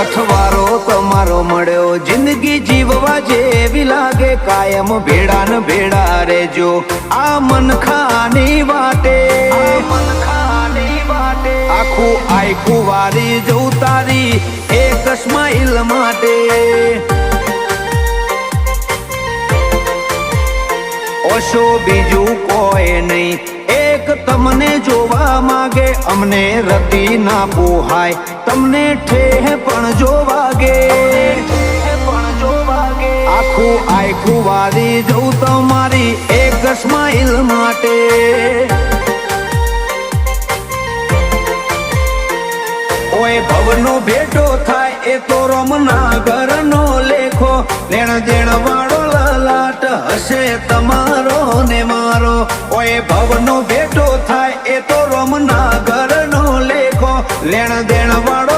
અઠવારો તમારો મળ્યો. જિંદગી જીવવા જેવી લાગે. કાયમ ભેડા ને ભેડા રેજો આ મન ખાની વાટે. આખું આખું વારી જવું તારી. એક સ્માઈલ માટે. ઓશો બીજું કોઈ નહીં. એક તમને જોવા માગે, અમને રતી ના પોહાય. તમને ઠેહ પણ જો વાગે. આખું આખું વારી જવું તમારી એક સ્માઈલ માટે. ભવનો ભેટો થાય, એ તો રમના ઘરનો લેખો. લેણ દેણ વાળો લલાટ હશે તમારો. ઓય ભવનો ભેટો થાય એ તો રમના ઘરનો લેખો. લેણ દેણ વાળો